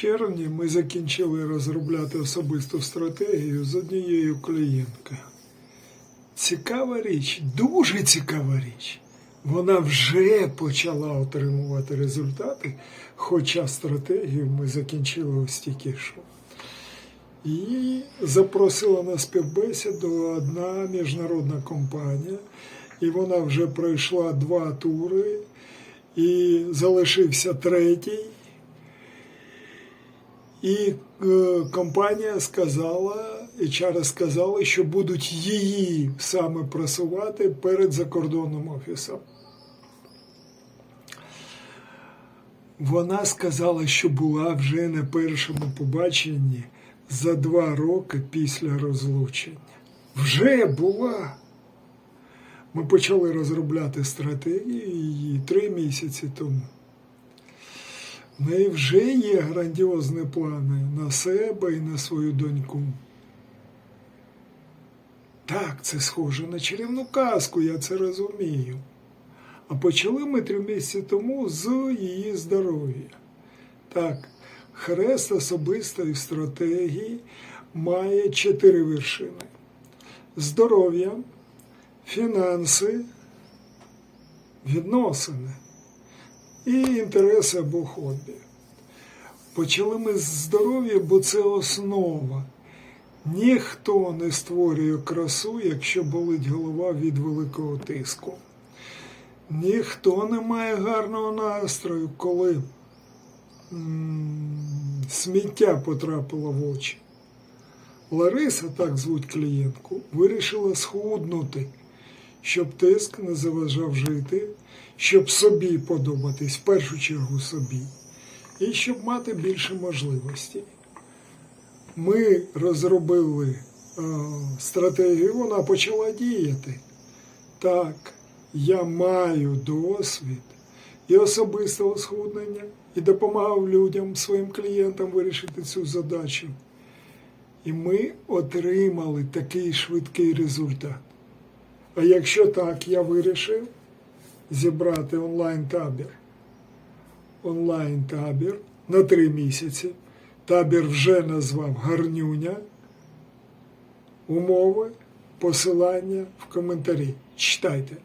червні ми закінчили розробляти особисту стратегію з однією клієнткою. Цікава річ, дуже цікава річ. Вона вже почала отримувати результати, хоча стратегію ми закінчили ось тільки що. І запросила на співбесіду одна міжнародна компанія, і вона вже пройшла два тури, і залишився третій. І е, компанія сказала, HR сказали, що будуть її саме просувати перед закордонним офісом. Вона сказала, що була вже на першому побаченні за два роки після розлучення. Вже була. Ми почали розробляти стратегію її три місяці тому. Неї вже є грандіозні плани на себе і на свою доньку. Так, це схоже на чарівну казку, я це розумію. А почали ми три місяці тому з її здоров'я. Так, хрест особистої стратегії має чотири вершини: здоров'я, фінанси, відносини і інтереси або хобі. Почали ми з здоров'я, бо це основа. Ніхто не створює красу, якщо болить голова від великого тиску. Ніхто не має гарного настрою, коли сміття потрапило в очі. Лариса, так звуть клієнтку, вирішила схуднути, щоб тиск не заважав жити, щоб собі подобатись, в першу чергу собі, і щоб мати більше можливостей. Ми розробили е, стратегію, вона почала діяти. Так, я маю досвід і особистого схуднення, і допомагав людям, своїм клієнтам вирішити цю задачу. І ми отримали такий швидкий результат. А якщо так, я вирішив зібрати онлайн-табір. Онлайн-табір на три місяці. Табір вже назвав Гарнюня. Умови, посилання в коментарі. Читайте.